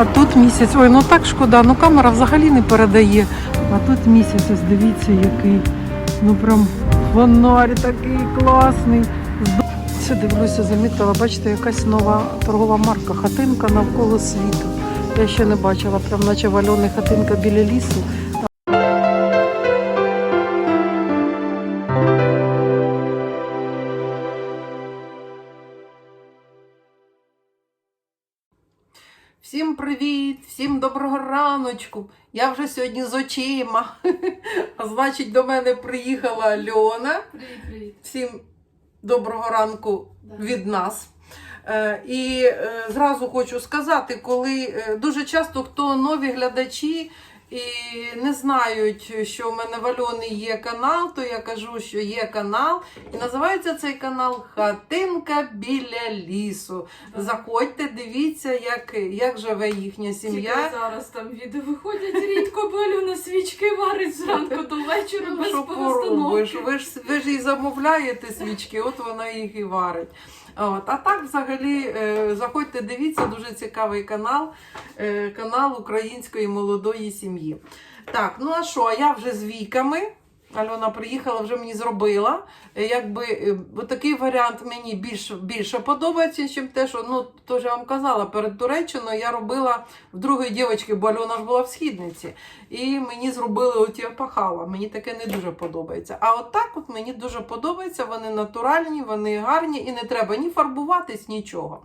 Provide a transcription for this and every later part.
А тут місяць. Ой, ну так шкода, ну камера взагалі не передає. А тут місяць, ось дивіться, який. Ну прям фонарь такий класний. Це дивлюся, замітила, бачите, якась нова торгова марка хатинка навколо світу. Я ще не бачила, прям наче вальони, хатинка біля лісу. Всім привіт, всім доброго раночку. Я вже сьогодні з очима. А значить, до мене приїхала Альона. Привіт, привіт. Всім доброго ранку Да. від нас. Е, І е, зразу хочу сказати, коли е, дуже часто хто нові глядачі і не знають, що в мене в Альони є канал, то я кажу, що є канал. І називається цей канал Хатинка біля лісу. Заходьте, дивіться, як, як живе їхня сім'я. Тільки зараз там відео виходять рідко, бо Альона свічки варить зранку до вечора без. Ви ж ви ж і замовляєте свічки, от вона їх і варить. От. А так, взагалі, е, заходьте, дивіться, дуже цікавий канал, е, канал української молодої сім'ї. Так, ну а що, а я вже з віками. Альона приїхала, вже мені зробила. Е, Якби е, такий варіант мені більш, більше подобається, ніж те, що ну то ж я вам казала, перед Туреччиною я робила в другої дівчинки, бо Альона ж була в східниці. І мені зробили оті опахала. Мені таке не дуже подобається. А от так от мені дуже подобається. Вони натуральні, вони гарні і не треба ні фарбуватись, нічого.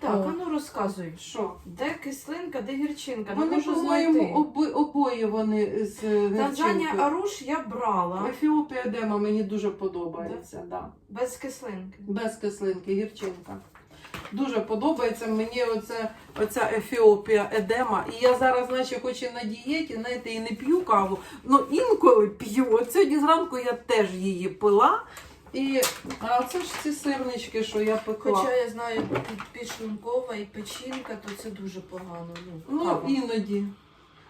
Так, а ну розказуй, Що? де кислинка, де гірчинка? Не Вони, можу по-моєму, знайти. оби, обоє вони з е, Танзанія гірчинкою. Аруш я брала Ефіопія Дема мені дуже подобається. Да. без кислинки. Без кислинки, гірчинка. Дуже подобається мені оце, оця Ефіопія Едема. І я зараз, наче, хоч і на дієті, знаєте, і не п'ю каву, але інколи п'ю. От сьогодні зранку я теж її пила. І а це ж ці сирнички, що я пекла. Хоча я знаю під- підшлункова і печінка, то це дуже погано. Ну, Ну, кава. іноді.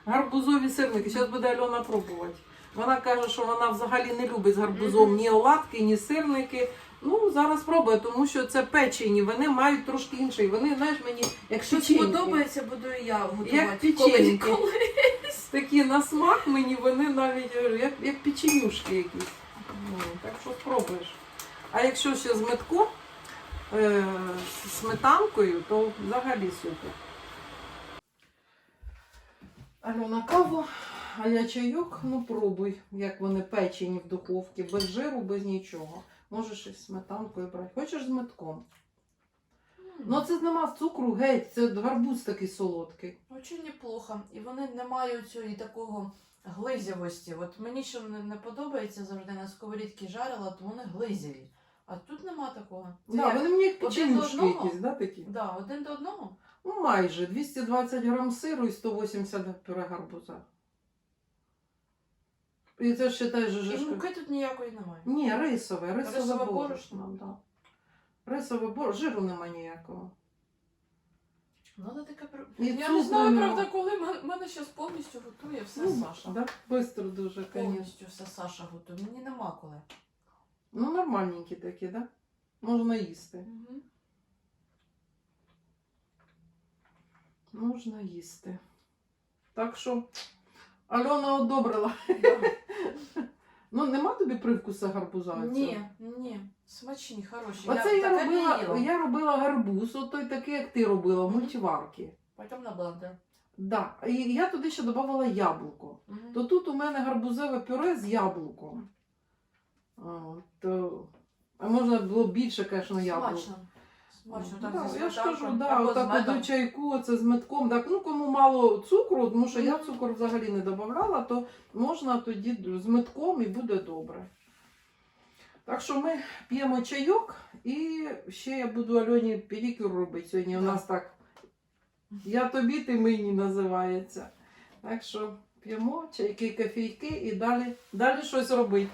Гарбузові сирники. Зараз буде Альона пробувати. Вона каже, що вона взагалі не любить з гарбузом ні оладки, ні сирники. Ну, зараз пробує, тому що це печені, вони мають трошки інший. Вони, знаєш, мені як Якщо печеньки. сподобається, буду і я готувати. Як Колись- печеньки. колись. Такі на смак мені вони навіть е, як, як печенюшки якісь. Ну, так що спробуєш. А якщо ще з метком, е, з сметанкою, то взагалі супер. Альона каву, а я чайок, ну пробуй, як вони печені в духовці, без жиру, без нічого. Можеш із сметанкою брати. Хочеш з метком? Ну це нема цукру, геть, це гарбуз такий солодкий. Очень неплохо. І вони не мають цієї такого глизявості. От мені що не, не подобається завжди на сковорідці жарила, то вони глизяві. А тут нема такого. Це Да, як- вони мені як печенюшки якісь, да, такі? да, один до одного. Ну, майже 220 грам сиру і 180 пюре гарбуза. І це ж вважаєш, І жишка. муки тут ніякої немає. Ні, рисове, рисове, Рисове борошно. борошно? Да. Рисове борошно, жиру нема ніякого. Ну, але таке при- І Я цукру не знаю, нема. правда, коли в мене зараз повністю готує все Ну, Саша. Да? Бистро дуже, звісно. Повністю все Саша готує. Мені нема коли. Ну, нормальненькі такі, да? Можна їсти. Мгм. Можна їсти. Так що Альона одобрила. Ну, нема тобі привкуса гарбуза? Ні, ні, смачні, хороші. Оце я, таке не робила, їла. я робила гарбуз, той такий, як ти робила, в Мгм. мультиварки. Потім на блендер. Да. І я туди ще додавала яблуко. Мгм. То тут у мене гарбузове пюре з яблуком. От, то... А можна було більше, звісно, яблук. Смачно. Да, так, зі я ж кажу, да, отак до чайку, це з метком. Так, ну кому мало цукру, тому що я цукор взагалі не додавала, то можна тоді з метком і буде добре. Так що ми п'ємо чайок і ще я буду Альоні педикюр робити сьогодні. У нас так я тобі, ти мені називається. Так що п'ємо чайки, кофійки і далі, далі щось робити.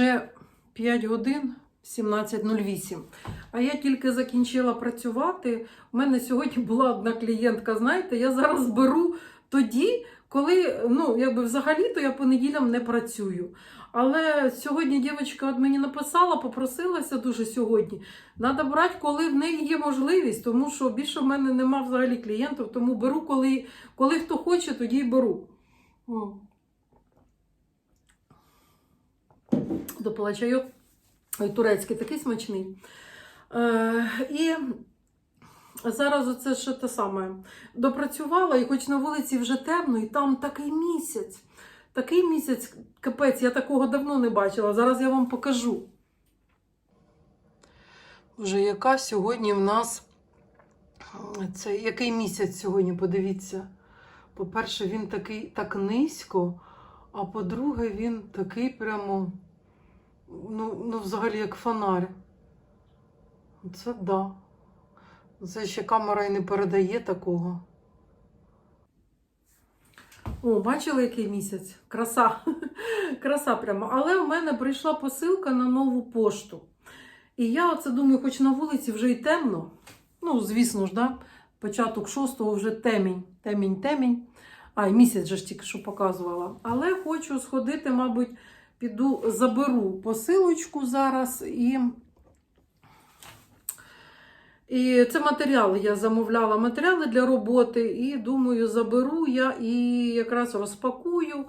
Вже 5 годин 17.08. А я тільки закінчила працювати. У мене сьогодні була одна клієнтка. Знаєте, я зараз беру тоді, коли ну, якби взагалі-то я по неділям не працюю. Але сьогодні дівчинка от мені написала, попросилася дуже сьогодні. Треба брати, коли в неї є можливість, тому що більше в мене нема взагалі клієнтів, тому беру, коли, коли хто хоче, тоді й беру. Допила чайок. Ой, турецький такий смачний. Е, і зараз оце ще те саме. Допрацювала, і хоч на вулиці вже темно, і там такий місяць. Такий місяць, капець, я такого давно не бачила. Зараз я вам покажу. Вже яка сьогодні в нас це який місяць сьогодні, подивіться. По-перше, він такий так низько, а по-друге, він такий прямо, ну, ну взагалі як фонарь. Це да. Це ще камера і не передає такого. О, бачили, який місяць? Краса. Краса прямо. Але в мене прийшла посилка на нову пошту. І я оце думаю, хоч на вулиці вже й темно. Ну, звісно ж, да? початок шостого вже темінь. Темінь, темінь. А, і місяць же ж тільки що показувала. Але хочу сходити, мабуть, піду заберу посилочку зараз і. І це матеріали я замовляла, матеріали для роботи, і думаю, заберу я і якраз розпакую.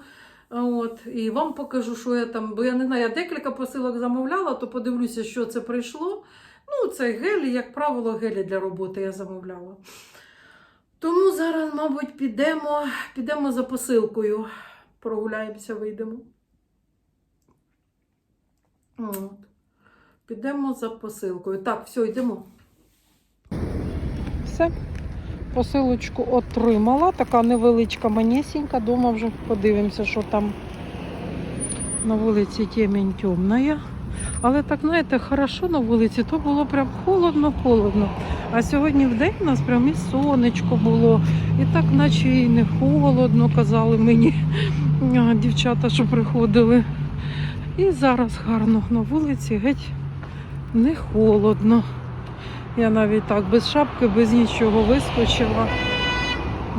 От, і вам покажу, що я там, бо я не знаю, я декілька посилок замовляла, то подивлюся, що це прийшло. Ну, це гелі, як правило, гелі для роботи я замовляла. Тому зараз, мабуть, підемо, підемо за посилкою. Прогуляємося, вийдемо. От. Підемо за посилкою. Так, все, йдемо. Все. Посилочку отримала. Така невеличка манісінька. Дома вже подивимося, що там на вулиці темень темна. Але так, знаєте, хорошо на вулиці, то було прям холодно-холодно. А сьогодні в день у нас прям і сонечко було, і так наче і не холодно, казали мені дівчата, що приходили. І зараз гарно на вулиці, геть не холодно. Я навіть так без шапки, без нічого вискочила.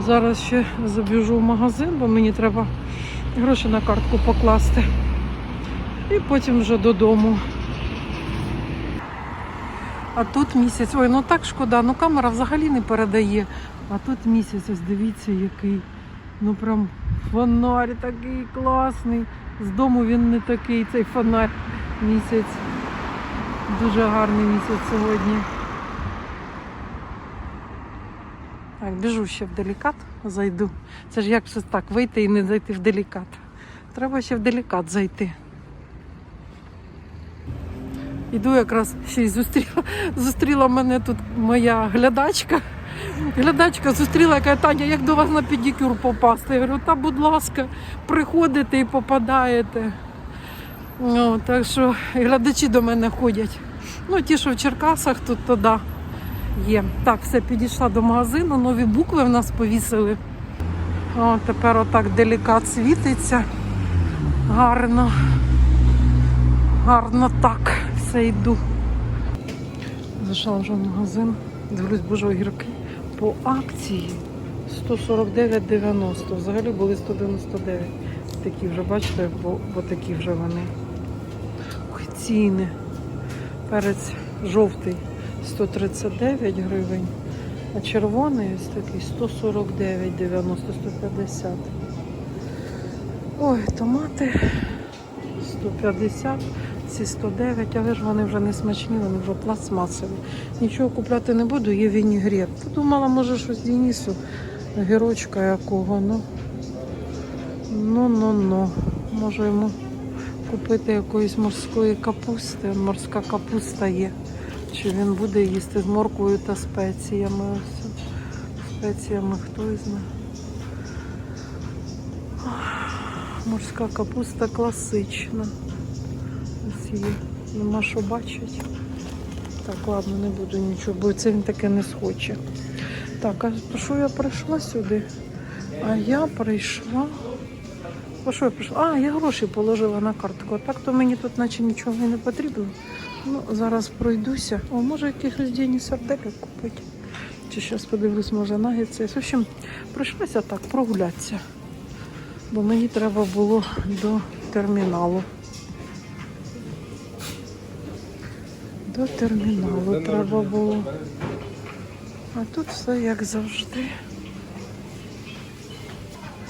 Зараз ще забіжу в магазин, бо мені треба гроші на картку покласти. І потім вже додому. А тут місяць. Ой, ну так шкода, ну камера взагалі не передає. А тут місяць, ось дивіться, який. Ну прям фонарь такий класний. З дому він не такий, цей фонарь місяць. Дуже гарний місяць сьогодні. Так, біжу ще в делікат, зайду. Це ж як все так, вийти і не зайти в делікат. Треба ще в делікат зайти. Іду якраз ще й зустріла, зустріла мене тут моя глядачка. Глядачка зустріла, яка Таня, як до вас на педикюр попасти? Я говорю, та будь ласка, приходите і попадаєте. Ну, так що глядачі до мене ходять. Ну, ті, що в Черкасах, тут то да, є. Так, все, підійшла до магазину, нові букви в нас повісили. О, тепер отак делікат світиться. Гарно. Гарно так. Все йду. Зайшла вже в магазин. Дивлюсь, боже, огірки. По акції 149,90. Взагалі були 199. Такі вже, бачите, бо, бо такі вже вони. Ой, ціни. Перець жовтий 139 гривень, а червоний ось такий 149,90, 150. Ой, томати 150, ці 109, але ж вони вже не смачні, вони вже пластмасові. Нічого купляти не буду, є вінігрет. Подумала, може щось Денису, гірочка якого, ну. Ну, ну, ну. Може йому купити якоїсь морської капусти. Морська капуста є. Чи він буде їсти з морквою та спеціями. Ось. Спеціями хто знає. Морська капуста класична. Є. Нема що бачить. Так, ладно, не буду нічого, бо це він таке не схоче. Так, а що я прийшла сюди? А я прийшла По що я прийшла? А, я гроші положила на картку. Так то мені тут наче нічого і не потрібно. Ну, зараз пройдуся. О, може якихось день сарделек купити. Чи зараз подивлюсь, може нагетси. В общем, прийшлося так прогулятися. Бо мені треба було до терміналу. До терміналу треба було. А тут все як завжди.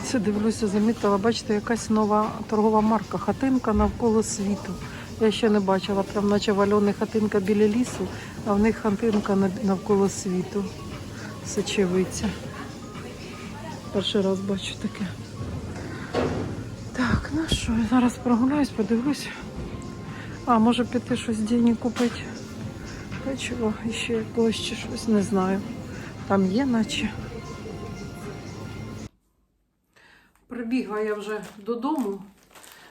Це дивлюся, замітила, бачите, якась нова торгова марка хатинка навколо світу. Я ще не бачила, прям наче вальони хатинка біля лісу, а в них хатинка навколо світу. Сочевиця. Перший раз бачу таке. Так, ну що, зараз прогуляюсь, подивлюсь. А, може піти щось дені купити. Печиво, ще якогось чи щось, не знаю. Там є, наче. Прибігла я вже додому.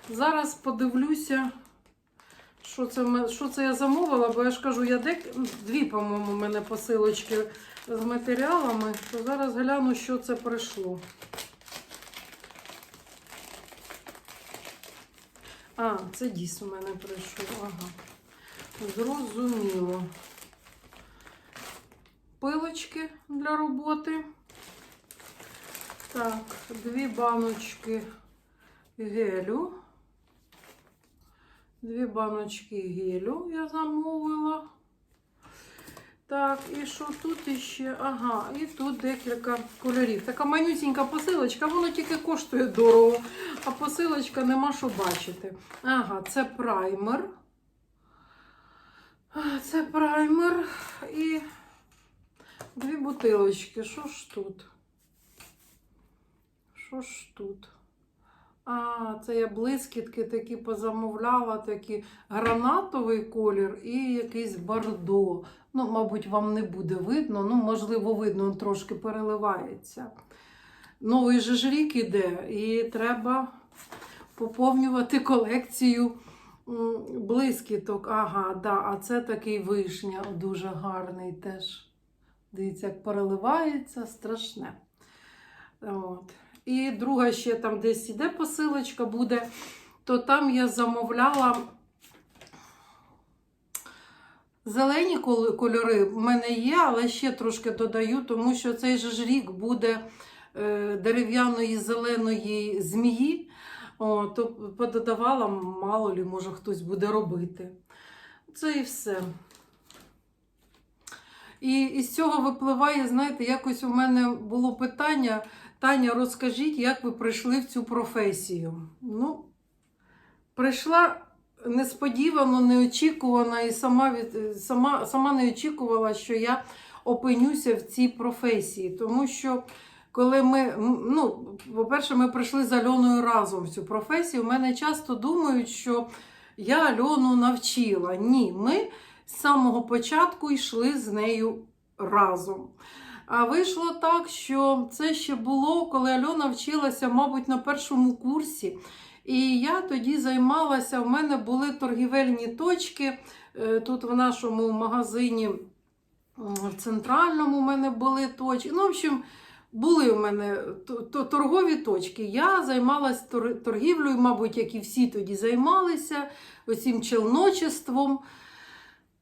Зараз подивлюся, що це, що це я замовила, бо я ж кажу, я дек... дві, по-моєму, у мене посилочки з матеріалами, то зараз гляну, що це прийшло. А, це дійс у мене прийшов. Ага. Зрозуміло. Пилочки для роботи. Так, дві баночки гелю. Дві баночки гелю я замовила. Так, і що тут іще? Ага, і тут декілька кольорів. Така манюсінька посилочка, воно тільки коштує дорого, а посилочка нема що бачити. Ага, це праймер. Це праймер і дві бутилочки. Що ж тут? Що ж тут? А, це я блискітки такі позамовляла, такі гранатовий колір і якийсь бордо. Ну, мабуть, вам не буде видно. Ну, можливо, видно, трошки переливається. Новий же ж рік іде, і треба поповнювати колекцію блискіток. Ага, да, а це такий вишня, дуже гарний теж. Дивіться, як переливається, страшне. От. І друга ще там десь іде посилочка буде, то там я замовляла зелені кольори. В мене є, але ще трошки додаю, тому що цей же ж рік буде е, дерев'яної зеленої змії. О, то пододавала, мало лі, може хтось буде робити. Це і все. І із цього випливає, знаєте, якось у мене було питання. Таня, розкажіть, як ви прийшли в цю професію? Ну, прийшла несподівано, неочікувано, і сама, сама, сама не очікувала, що я опинюся в цій професії. Тому що, коли ми, ну, по-перше, ми прийшли з Альоною разом в цю професію, у мене часто думають, що я Альону навчила. Ні, ми з самого початку йшли з нею разом. А вийшло так, що це ще було, коли Альона вчилася, мабуть, на першому курсі. І я тоді займалася, в мене були торгівельні точки. е, Тут в нашому магазині в центральному в мене були точки. Ну, в общем, були в мене торгові точки. Я займалася торгівлею, мабуть, як і всі тоді займалися, оцім челночеством.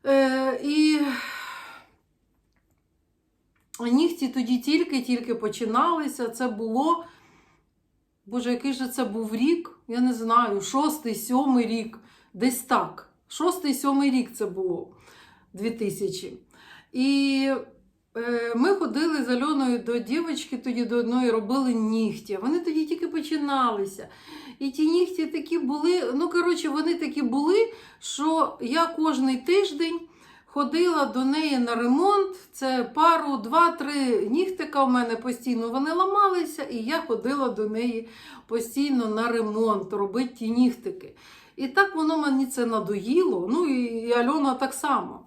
Е, і нігті тоді тільки-тільки починалися. Це було. Боже, який же це був рік? Я не знаю, шостий, сьомий рік, десь так. Шостий, сьомий рік це було 2000. І ми ходили з Альоною до дівчинки, тоді до одної робили нігті. Вони тоді тільки починалися. І ті нігті такі були, ну, коротше, вони такі були, що я кожний тиждень ходила до неї на ремонт. Це пару, два-три нігтика в мене постійно вони ламалися, і я ходила до неї постійно на ремонт, робити ті нігтики. І так воно мені це надоїло. Ну і Альона так само.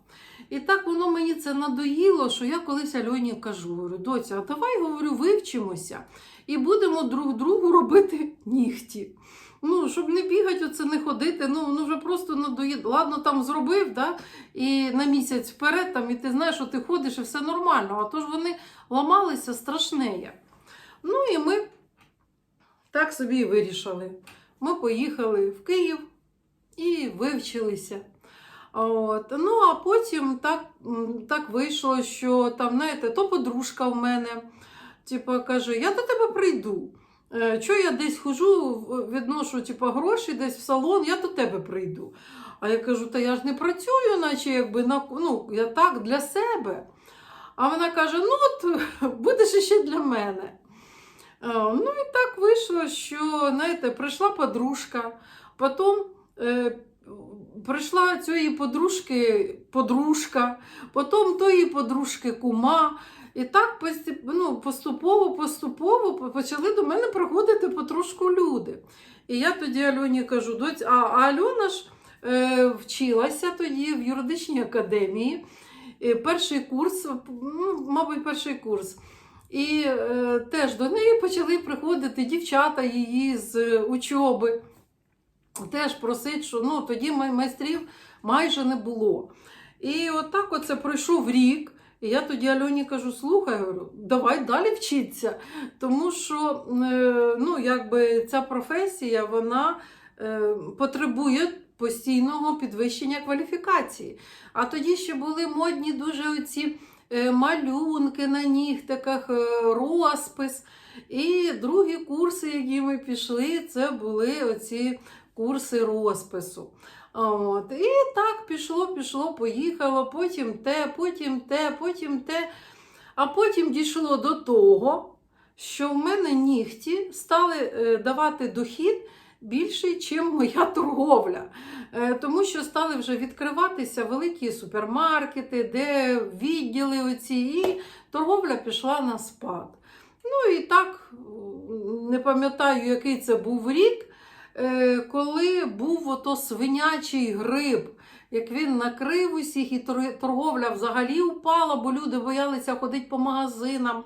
І так воно мені це надоїло, що я колись Альоні кажу: говорю, доця, а давай говорю, вивчимося і будемо друг другу робити нігті. Ну, щоб не бігати, оце не ходити, ну, ну вже просто надоїд. Ладно, там зробив, да? і на місяць вперед, там, і ти знаєш, що ти ходиш, і все нормально. А то ж вони ламалися страшне. Ну і ми Так собі і вирішили. Ми поїхали в Київ і вивчилися. От. Ну, а потім так, так вийшло, що там, знаєте, то подружка в мене, типа, каже, я до тебе прийду. Е, Що я десь хожу, відношу типа, гроші десь в салон, я до тебе прийду. А я кажу, та я ж не працюю, наче якби на ну, я так для себе. А вона каже: ну от будеш іще для мене. Е, Ну і так вийшло, що знаєте, прийшла подружка, потім е, прийшла цієї подружки подружка, потім тої подружки кума. І так ну, поступово, поступово почали до мене приходити потрошку люди. І я тоді Альоні кажу, доць, а, Альона ж е, вчилася тоді в юридичній академії. Е, перший курс, ну, мабуть, перший курс. І е, теж до неї почали приходити дівчата її з учоби. Теж просить, що ну, тоді майстрів майже не було. І отак оце пройшов рік. І я тоді Альоні кажу: слухай, говорю, давай далі вчитися. Тому що е, ну, якби ця професія вона е, потребує постійного підвищення кваліфікації. А тоді ще були модні дуже оці е, малюнки на нігтиках, розпис. І другі курси, які ми пішли, це були оці курси розпису. От. І так пішло, пішло, поїхало, потім те, потім те, потім те. А потім дійшло до того, що в мене нігті стали е, давати дохід більший, ніж моя торговля. Е, Тому що стали вже відкриватися великі супермаркети, де відділи оці, і торговля пішла на спад. Ну і так, не пам'ятаю, який це був рік, коли був ото свинячий грип, як він накрив усіх, і торговля взагалі упала, бо люди боялися ходити по магазинам.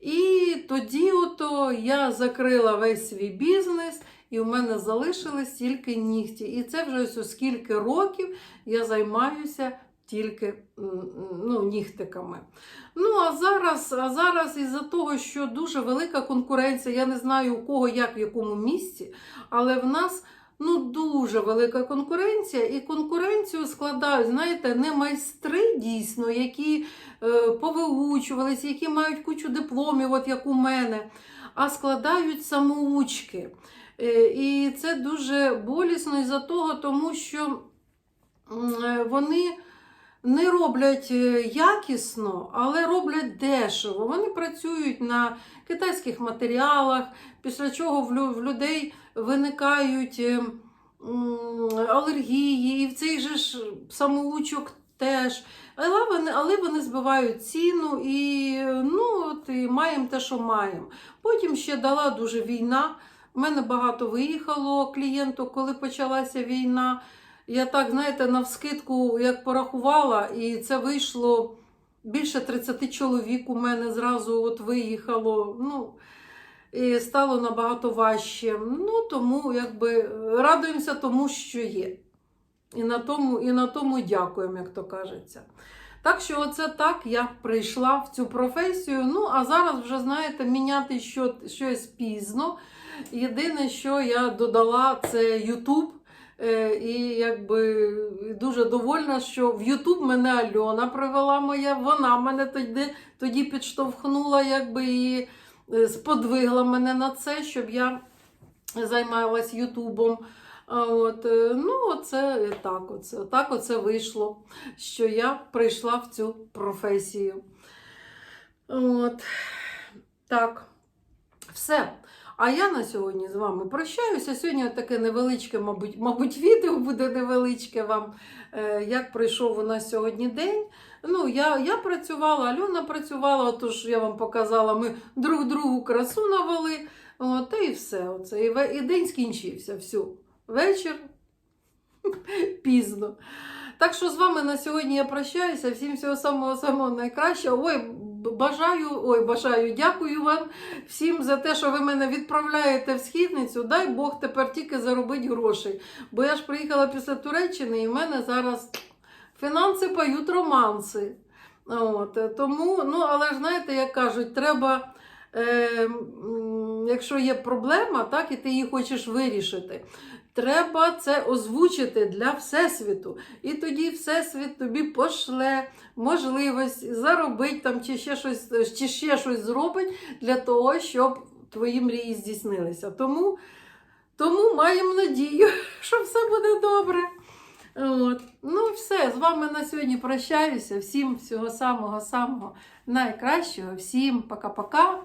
І тоді ото я закрила весь свій бізнес, і в мене залишились тільки нігті. І це вже ось скільки років я займаюся тільки ну, нігтиками. Ну, а зараз, а зараз із-за того, що дуже велика конкуренція, я не знаю у кого як в якому місці, але в нас ну, дуже велика конкуренція, і конкуренцію складають, знаєте, не майстри дійсно, які е, повиучувалися, які мають кучу дипломів, от як у мене, а складають самоучки. Е, і це дуже болісно із-за того, тому що е, вони не роблять е, якісно, але роблять дешево. Вони працюють на китайських матеріалах, після чого в людей виникають е, алергії, і в цей же ж самоучок теж. Але вони, але вони збивають ціну і, ну, от, і маємо те, що маємо. Потім ще дала дуже війна. У мене багато виїхало клієнтів, коли почалася війна. Я так, знаєте, навскидку як порахувала, і це вийшло більше 30 чоловік у мене зразу от виїхало. Ну, і стало набагато важче. Ну, тому якби радуємося тому, що є. І на тому, і на тому дякуємо, як то кажеться. Так що, оце так я прийшла в цю професію. Ну, а зараз вже, знаєте, міняти щось пізно. Єдине, що я додала, це YouTube. Е, І якби дуже довольна, що в Ютуб мене Альона привела моя, вона мене тоді, тоді підштовхнула, якби і е, сподвигла мене на це, щоб я займалась Ютубом. От, е, ну, оце так, оце, так оце вийшло, що я прийшла в цю професію. От, так, все. А я на сьогодні з вами прощаюся. Сьогодні таке невеличке, мабуть, мабуть, відео буде невеличке вам, е, як пройшов у нас сьогодні день. Ну, я, я працювала, Альона працювала, тож я вам показала, ми друг другу красу навели. От, та і все. Оце. І, і день скінчився. Все. Вечір пізно. Так що з вами на сьогодні я прощаюся. Всім всього самого самого найкращого. Ой, бажаю, ой, бажаю, дякую вам всім за те, що ви мене відправляєте в східницю. Дай Бог тепер тільки заробити грошей. Бо я ж приїхала після Туреччини, і в мене зараз фінанси поють романси. От, е, тому, ну, але ж знаєте, як кажуть, треба е, якщо є проблема, так, і ти її хочеш вирішити, треба це озвучити для Всесвіту. І тоді Всесвіт тобі пошле можливість заробити там, чи ще щось, чи ще щось зробить для того, щоб твої мрії здійснилися. Тому, тому маємо надію, що все буде добре. От. Ну, все, з вами на сьогодні прощаюся. Всім всього самого-самого найкращого. Всім пока-пока.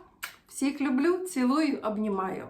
Всіх люблю, цілую, обнімаю.